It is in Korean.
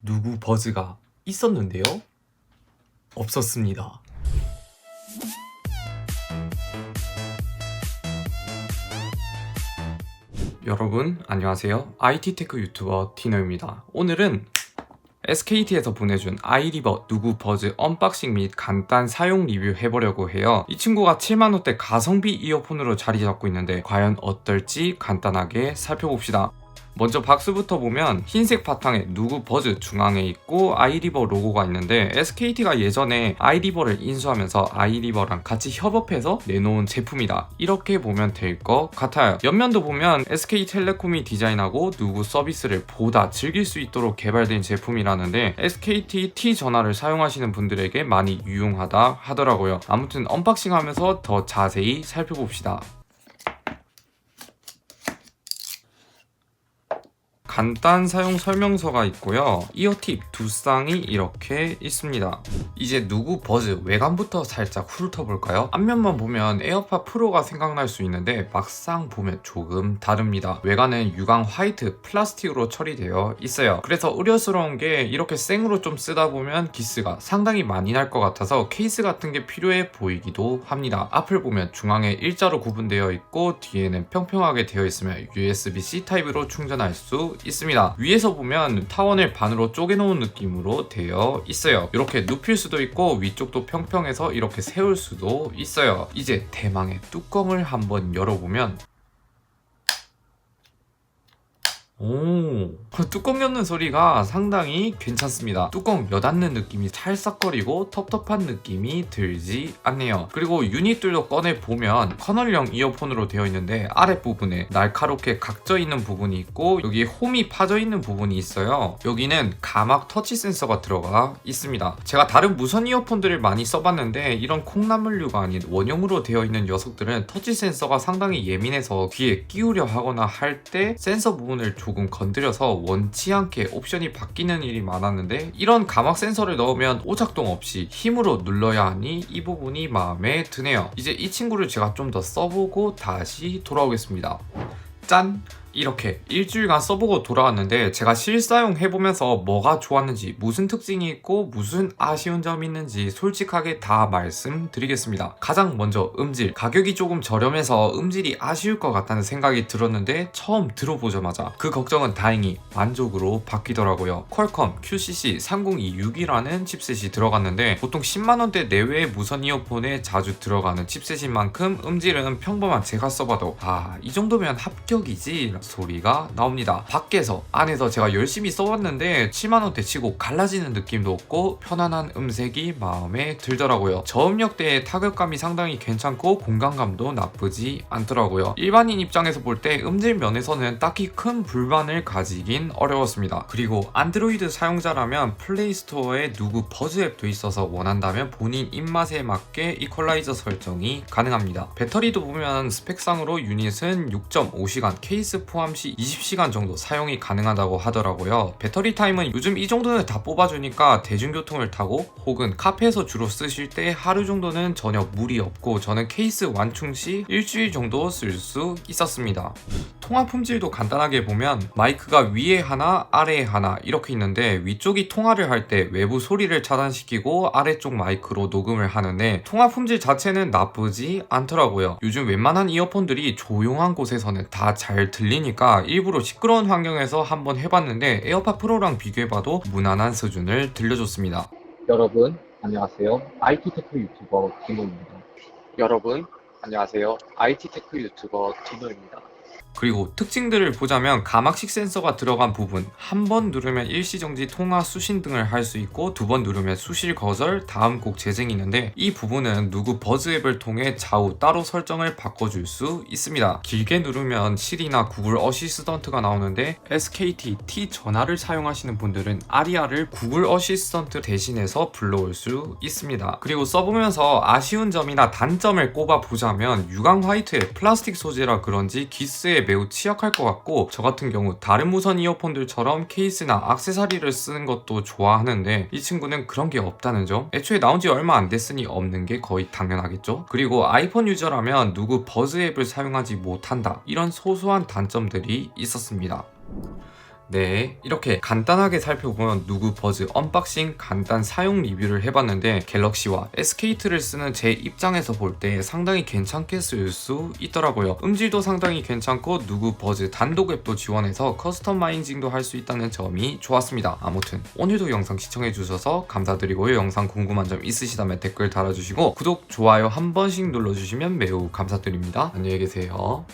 누구 버즈가 있었는데요? 없었습니다. 여러분 안녕하세요. IT 테크 유튜버 디너입니다. 오늘은 SKT에서 보내준 아이리버 누구 버즈 언박싱 및 간단 사용 리뷰 해보려고 해요. 이 친구가 7만원대 가성비 이어폰으로 자리 잡고 있는데 과연 어떨지 간단하게 살펴봅시다. 먼저 박스부터 보면 흰색 바탕에 누구 버즈 중앙에 있고 아이리버 로고가 있는데 SKT가 예전에 아이리버를 인수하면서 아이리버랑 같이 협업해서 내놓은 제품이다. 이렇게 보면 될 것 같아요. 옆면도 보면 SK텔레콤이 디자인하고 누구 서비스를 보다 즐길 수 있도록 개발된 제품이라는데 SKT T 전화를 사용하시는 분들에게 많이 유용하다 하더라고요. 아무튼 언박싱 하면서 더 자세히 살펴봅시다. 간단 사용 설명서가 있고요. 이어팁 두 쌍이 이렇게 있습니다. 이제 누구 버즈 외관부터 살짝 훑어볼까요? 앞면만 보면 에어팟 프로가 생각날 수 있는데 막상 보면 조금 다릅니다. 외관은 유광 화이트 플라스틱으로 처리되어 있어요. 그래서 우려스러운 게 이렇게 생으로 좀 쓰다 보면 기스가 상당히 많이 날 것 같아서 케이스 같은 게 필요해 보이기도 합니다. 앞을 보면 중앙에 일자로 구분되어 있고 뒤에는 평평하게 되어 있으며 USB-C 타입으로 충전할 수 있습니다. 위에서 보면 타원을 반으로 쪼개놓은 느낌으로 되어 있어요. 이렇게 눕힐 수도 있고 위쪽도 평평해서 이렇게 세울 수도 있어요. 이제 대망의 뚜껑을 한번 열어보면 오, 뚜껑 여는 소리가 상당히 괜찮습니다. 뚜껑 여닫는 느낌이 찰싹거리고 텁텁한 느낌이 들지 않네요. 그리고 유닛들도 꺼내 보면 커널형 이어폰으로 되어 있는데 아랫부분에 날카롭게 각져 있는 부분이 있고 여기에 홈이 파져 있는 부분이 있어요. 여기는 가막 터치 센서가 들어가 있습니다. 제가 다른 무선 이어폰들을 많이 써봤는데 이런 콩나물류가 아닌 원형으로 되어 있는 녀석들은 터치 센서가 상당히 예민해서 귀에 끼우려 하거나 할 때 센서 부분을 조금 건드려서 원치 않게 옵션이 바뀌는 일이 많았는데 이런 가막 센서를 넣으면 오작동 없이 힘으로 눌러야 하니 이 부분이 마음에 드네요. 이제 이 친구를 제가 좀 더 써보고 다시 돌아오겠습니다. 짠! 이렇게 일주일간 써보고 돌아왔는데 제가 실사용 해보면서 뭐가 좋았는지 무슨 특징이 있고 무슨 아쉬운 점이 있는지 솔직하게 다 말씀드리겠습니다. 가장 먼저 음질 가격이 조금 저렴해서 음질이 아쉬울 것 같다는 생각이 들었는데 처음 들어보자마자 그 걱정은 다행히 만족으로 바뀌더라고요. 퀄컴 QCC 3026이라는 칩셋이 들어갔는데 보통 10만원대 내외의 무선 이어폰에 자주 들어가는 칩셋인 만큼 음질은 평범한 제가 써봐도 아 이 정도면 합격이지 소리가 나옵니다. 밖에서 안에서 제가 열심히 써봤는데 7만원대 치고 갈라지는 느낌도 없고 편안한 음색이 마음에 들더라고요. 저음역대의 타격감이 상당히 괜찮고 공간감도 나쁘지 않더라고요. 일반인 입장에서 볼 때 음질 면에서는 딱히 큰 불만을 가지긴 어려웠습니다. 그리고 안드로이드 사용자라면 플레이스토어에 누구 버즈 앱도 있어서 원한다면 본인 입맛에 맞게 이퀄라이저 설정이 가능합니다. 배터리도 보면 스펙상으로 유닛은 6.5시간 케이스 포함 시 20시간 정도 사용이 가능하다고 하더라고요. 배터리 타임은 요즘 이 정도는 다 뽑아주니까 대중교통을 타고 혹은 카페에서 주로 쓰실 때 하루 정도는 전혀 무리 없고 저는 케이스 완충 시 일주일 정도 쓸 수 있었습니다. 통화 품질도 간단하게 보면 마이크가 위에 하나 아래에 하나 이렇게 있는데 위쪽이 통화를 할 때 외부 소리를 차단시키고 아래쪽 마이크로 녹음을 하는데 통화 품질 자체는 나쁘지 않더라고요. 요즘 웬만한 이어폰들이 조용한 곳에서는 다 잘 들 리니까 일부러 시끄러운 환경에서 한번 해봤는데 에어팟 프로랑 비교해봐도 무난한 수준을 들려줬습니다. 여러분 안녕하세요. IT 테크 유튜버 디노입니다. 여러분 안녕하세요. IT 테크 유튜버 디노입니다. 그리고 특징들을 보자면 가막식 센서가 들어간 부분 한 번 누르면 일시정지 통화 수신 등을 할 수 있고 두 번 누르면 수실 거절 다음 곡 재생이 있는데 이 부분은 누구 버즈 앱을 통해 좌우 따로 설정을 바꿔줄 수 있습니다. 길게 누르면 실이나 구글 어시스턴트가 나오는데 SKT T 전화를 사용하시는 분들은 아리아를 구글 어시스턴트 대신해서 불러올 수 있습니다. 그리고 써보면서 아쉬운 점이나 단점을 꼽아 보자면 유광 화이트의 플라스틱 소재라 그런지 기스 에 매우 취약할 것 같고 저 같은 경우 다른 무선 이어폰들처럼 케이스나 악세사리를 쓰는 것도 좋아하는데 이 친구는 그런 게 없다는 점. 애초에 나온 지 얼마 안 됐으니 없는 게 거의 당연하겠죠. 그리고 아이폰 유저라면 누구 버즈 앱을 사용하지 못한다. 이런 소소한 단점들이 있었습니다 네, 이렇게 간단하게 살펴본 누구 버즈 언박싱 간단 사용 리뷰를 해봤는데 갤럭시와 SK2를 쓰는 제 입장에서 볼 때 상당히 괜찮게 쓸 수 있더라고요. 음질도 상당히 괜찮고 누구 버즈 단독 앱도 지원해서 커스터마이징도 할 수 있다는 점이 좋았습니다. 아무튼 오늘도 영상 시청해주셔서 감사드리고요. 영상 궁금한 점 있으시다면 댓글 달아주시고 구독, 좋아요 한 번씩 눌러주시면 매우 감사드립니다. 안녕히 계세요.